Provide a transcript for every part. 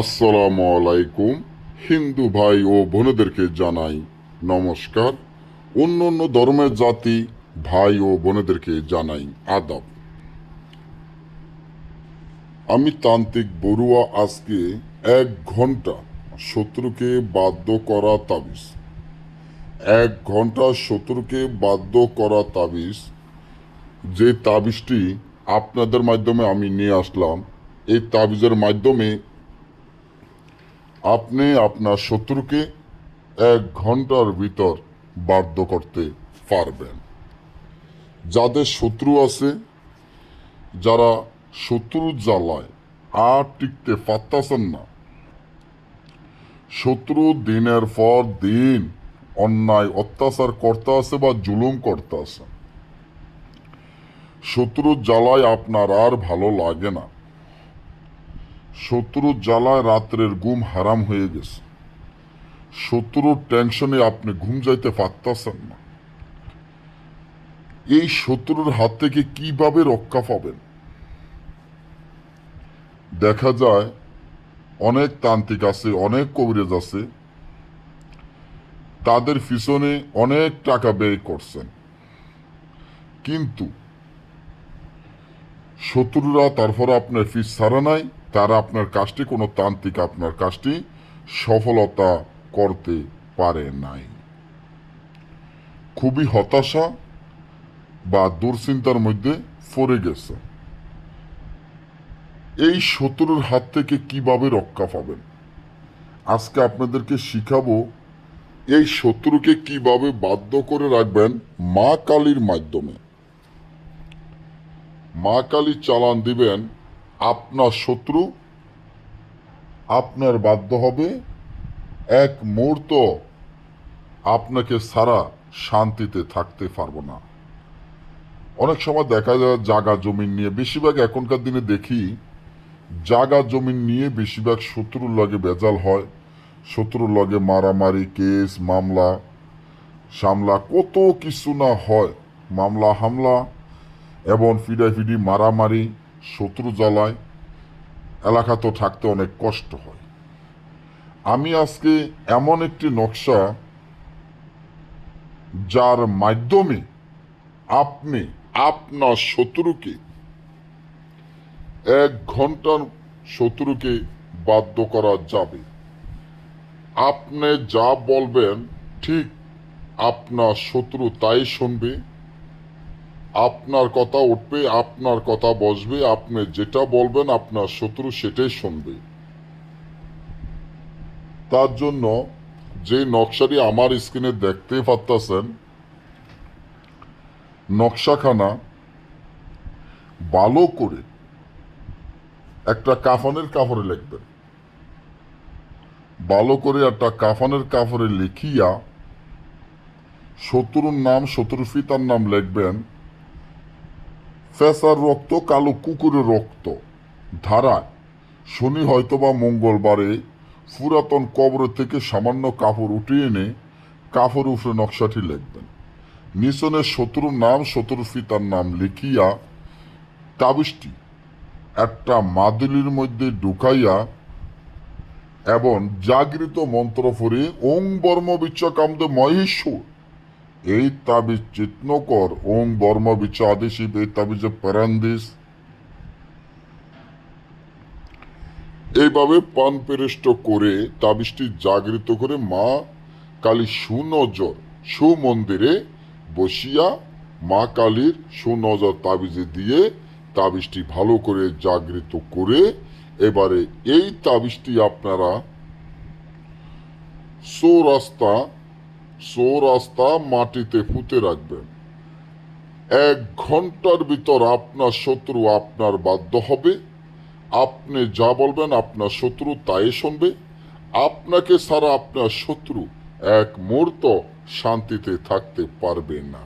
আসসালামু আলাইকুম, হিন্দু ভাই ও বোনেদেরকে জানাই নমস্কার। অন্য অন্য ধর্মের জাতি, ভাই ও বোনেদেরকে জানাই আদব। আমি তান্ত্রিক বড়ুয়া আজকে এক ঘণ্টা শত্রুকে বাধ্য করা তাবিজ। এক ঘণ্টা শত্রুকে বাধ্য করা তাবিজ। যে তাবিজটি আপনাদের মাধ্যমে আমি নিয়ে আসলাম, এই তাবিজের মাধ্যমে আপনি আপনার শত্রুকে এক ঘণ্টার ভিতর বাধ্য করতে পারবেন। যাদের শত্রু আছে, যারা শত্রুর জ্বালায় আর টিকতে পারতেছেন না, শত্রু দিনের পর দিন অন্যায়, অত্যাচার করতে আছে বা জুলুম করতে আছে শত্রুর জ্বালায় আপনার আর ভালো লাগে না। শত্রুর জ্বালায় রাত্রের ঘুম হারাম হয়ে গেছে। শত্রুর টেনশনে আপনি ঘুম যাইতে পারতেছেন না। এই শত্রুর হাত থেকে কীভাবে রক্ষা পাবেন? দেখা যায়, অনেক তান্ত্রিক আছে, অনেক কবিরাজ আছে, তাদের পিছনে অনেক টাকা ব্যয় করছেন। কিন্তু শত্রুরা তারপরে আপনার ফিস ছাড়া নাই তারা আপনার কাজটি, কোনো তান্ত্রিক আপনার কাজটি সফলতা করতে পারে নাই। খুবই হতাশা বা দুশ্চিন্তার মধ্যে পড়ে গেছে। এই শত্রুর হাত থেকে কীভাবে রক্ষা পাবেন? আজকে আপনাদেরকে শিখাবো এই শত্রুকে কীভাবে বাধ্য করে রাখবেন মা কালীর মাধ্যমে। মা কালী চালান দিবেন আপনার শত্রু আপনার বাধ্য হবে। এক মুহূর্ত আপনাকে সারা শান্তিতে থাকতে পারব না। অনেক সময় দেখা যায় জাগা জমিন নিয়ে, বেশিরভাগ এখনকার দিনে দেখি জাগা জমিন নিয়ে বেশিরভাগ শত্রুর লগে বেজাল হয়। শত্রুর লগে মারামারি, কেস, মামলা, সামলা, কত কিছু না হয়। মামলা, হামলা, এবং ফিডাফিডি, মারামারি শত্রু জ্বালায়, এলাকা তো থাকতে অনেক কষ্ট হয়। আমি আজকে এমন একটি নকশা যার মাধ্যমে আপনি আপনার শত্রুকে, এক ঘণ্টার শত্রুকে বাধ্য করা যাবে। আপনি যা বলবেন, ঠিক আপনার শত্রু তাই শুনবে। আপনার কথা উঠবে, আপনার কথা বসবে, আপনি যেটা বলবেন আপনার শত্রু সেটাই শুনবে। তার জন্য যে নকশাটি আমার স্ক্রিনে দেখতে পারতেছেন, নকশাখানা ভালো করে একটা কাফনের কাপড়ে লিখবেন। ভালো করে একটা কাফনের কাপড়ে লিখিয়া শত্রুর নাম, শত্রুর পিতার নাম লিখবেন ফেসার রক্ত কালো কুকুরের রক্ত। ধারায়, শনি হয়তোবা মঙ্গলবারে পুরাতন কবর থেকে সামান্য কাপড় উঠিয়ে এনে কাপড় উপরে নকশাটি লিখবেন। নিচনে শত্রুর নাম, শত্রুর পিতার নাম লিখিয়া তাবিজটি একটা মাদুলির মধ্যে ঢুকাইয়া এবং জাগৃত মন্ত্র পড়ে, ওং বর্ম বিশ্বকামদ মহেশ্বর। এই তাবিজ চিত্নকর ওং বর্ম বিচ আদেশিব এই তাবিজে পরান্দিস এইভাবে পান পেরেষ্ট করে তাবিজটি জাগৃত করে মা কালী সুনজর সুমন্দিরে বসিয়া মা কালীর সুনজর তাবিজে দিয়ে তাবিজটি ভালো করে জাগৃত করে এবারে এই তাবিজটি আপনারা সো রাস্তা সো রাস্তা মাটিতে পুঁতে রাখবেন এক ঘণ্টার ভিতর আপনার শত্রু আপনার বাধ্য হবে। আপনি যা বলবেন আপনার শত্রু তাই শুনবে। আপনাকে ছাড়া আপনার শত্রু এক মুহূর্ত শান্তিতে থাকতে পারবে না।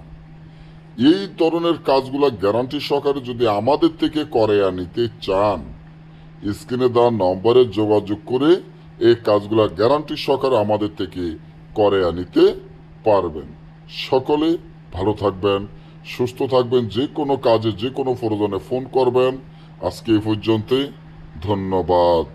এই ধরনের কাজগুলা গ্যারান্টি সহকারে যদি আমাদের থেকে করে নিতে চান, স্ক্রিনে দেওয়া নম্বরে যোগাযোগ করে এই কাজগুলা গ্যারান্টি সহকারে আমাদের থেকে করে আনিতে পারবেন। সকলে ভালো থাকবেন, সুস্থ থাকবেন, যে কোনো কাজে, যে কোনো প্রয়োজনে ফোন করবেন। আজকে এই পর্যন্তই, ধন্যবাদ।